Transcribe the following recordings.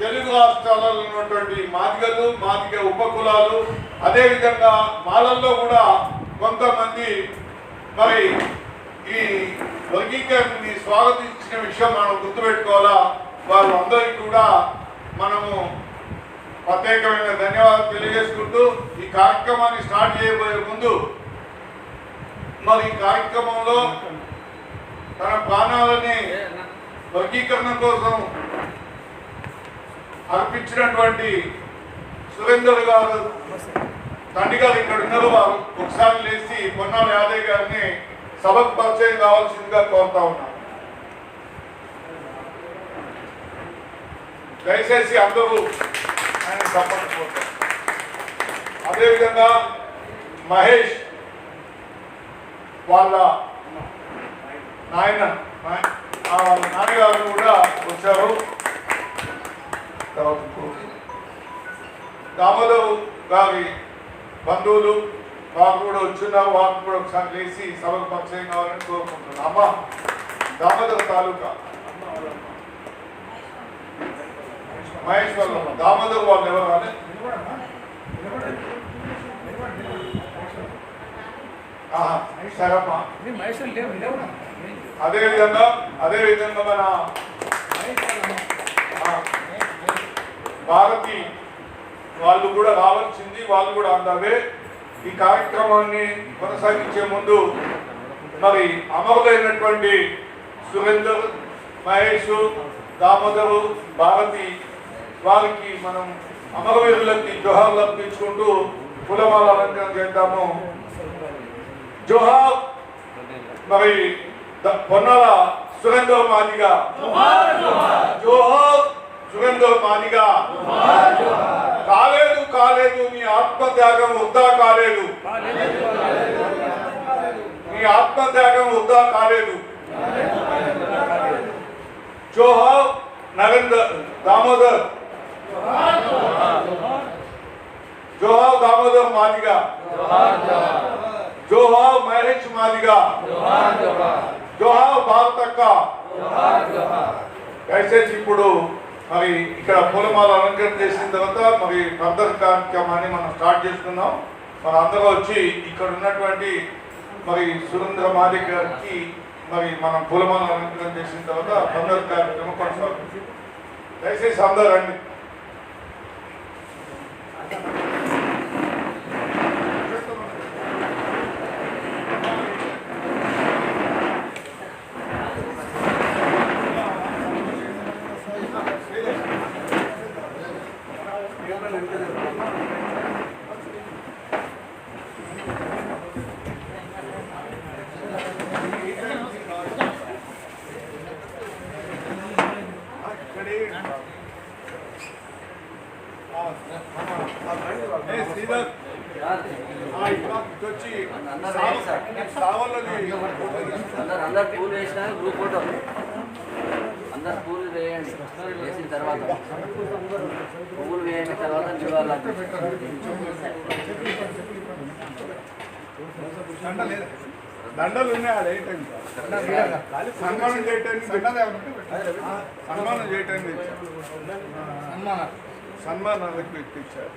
తెలుగు రాష్ట్రాలలో ఉన్నటువంటి మాదిగలు మాదిగ ఉపకులాలు అదేవిధంగా మాలల్లో కూడా కొంతమంది మరి ఈ వర్గీకరణని స్వాగతించిన విషయం మనం గుర్తుపెట్టుకోవాలా? వారు అందరికీ కూడా మనము ప్రత్యేకమైన ధన్యవాదాలు తెలియజేసుకుంటూ ఈ కార్యక్రమాన్ని స్టార్ట్ చేయబోయే ముందు మరి ఈ కార్యక్రమంలో తన ప్రాణాలని వర్గీకరణ కోసం అర్పించినటువంటి సురేందర్ గారు తండ్రి గారు ఇక్కడ ఉన్నారు. వారు ఒకసారి లేచి పొన్నాల యాదయ్య గారిని సభకు పరిచయం కావాల్సిందిగా కోరుతా ఉన్నాను. దయచేసి అందరూ ఆయన సపోర్ట్ అదేవిధంగా మహేష్ వాళ్ళ నాయన వాళ్ళ నాన్నగారు కూడా వచ్చారు. తర్వాత ఇంకోటి. గారి బంధువులు వారు కూడా వచ్చిన వారు కూడా ఒకసారి లేచి సభకు పరిచయం కావాలని కోరుకుంటున్నాను అమ్మ దామోదర్ తాలూకా? మహేష్ వాళ్ళు దామోదర్ వాళ్ళు ఎవరు అని ఆహా, సరేమ్మా అదేవిధంగా అదేవిధంగా మన భారతి వాళ్ళు కూడా రావాల్సింది వాళ్ళు కూడా అందవే ఈ కార్యక్రమాన్ని కొనసాగించే ముందు మరి అమరులైనటువంటి సురేందర్ మహేష్ దామోదరు భారతి వారికి మనం అమరవీరులకి జోహార్లు అర్పించుకుంటూ కులమాల అలంకరణ చేద్దాము. జోహార్ మరి పొన్నాల సురేందర్ మాదిగా. జోహార్. సురేందర్ మాదిగా కాలేదు కాలేదు నీ ఆత్మత్యాగం వృధా కాలేదు. నీ ఆత్మత్యాగం వృధా కాలేదు. జోహార్ నరేందర్ దామోదర్. జోహార్ దామోదర్ మాదిగా. జోహార్ మహేష్ మాదిగా. జోహార్ భారతక్క. దయచేసి ఇప్పుడు మరి ఇక్కడ పూలమాల అలంకరణ చేసిన తర్వాత మరి ఫర్దర్ కార్యక్రమాన్ని మనం స్టార్ట్ చేసుకున్నాం. మరి అందరూ వచ్చి ఇక్కడ ఉన్నటువంటి మరి సురేంద్ర మాది గారికి మరి మనం పూలమాల అలంకరణ చేసిన తర్వాత ఫర్దర్ కార్యక్రమం కొనసాగుతుంది. దయచేసి అందరూ అండి అందరు అందరు పూలు వేసినా గ్రూప్ ఫోటో అందరు పూలు వేయండి. వేసిన తర్వాత పువ్వులు వేయిన తర్వాత నివాళులు దండలు ఉన్నాయి సన్మానం చేయటానికి సన్మానం చేయటానికి తెచ్చారు. సన్మానాలకు తెచ్చారు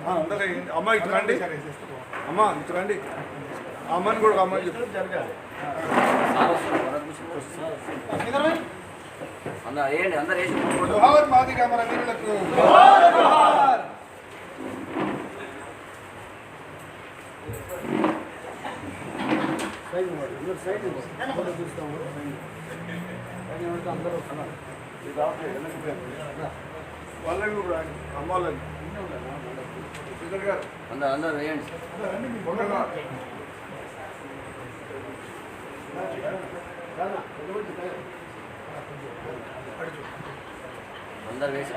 ఆ, అందరూ అమ్మ ఇటు రండి. అమ్మ ఇటు రండి. అమ్మని కూడా అమ్మని చెప్పు. సార్ వస్తున్నారు, భరత్ భూషణ్ వేయండి మాదిగా మన వీరులకు వాళ్ళని కూడా అమ్మాలని శ్రీధర్ వేయండి. అందరు వేసి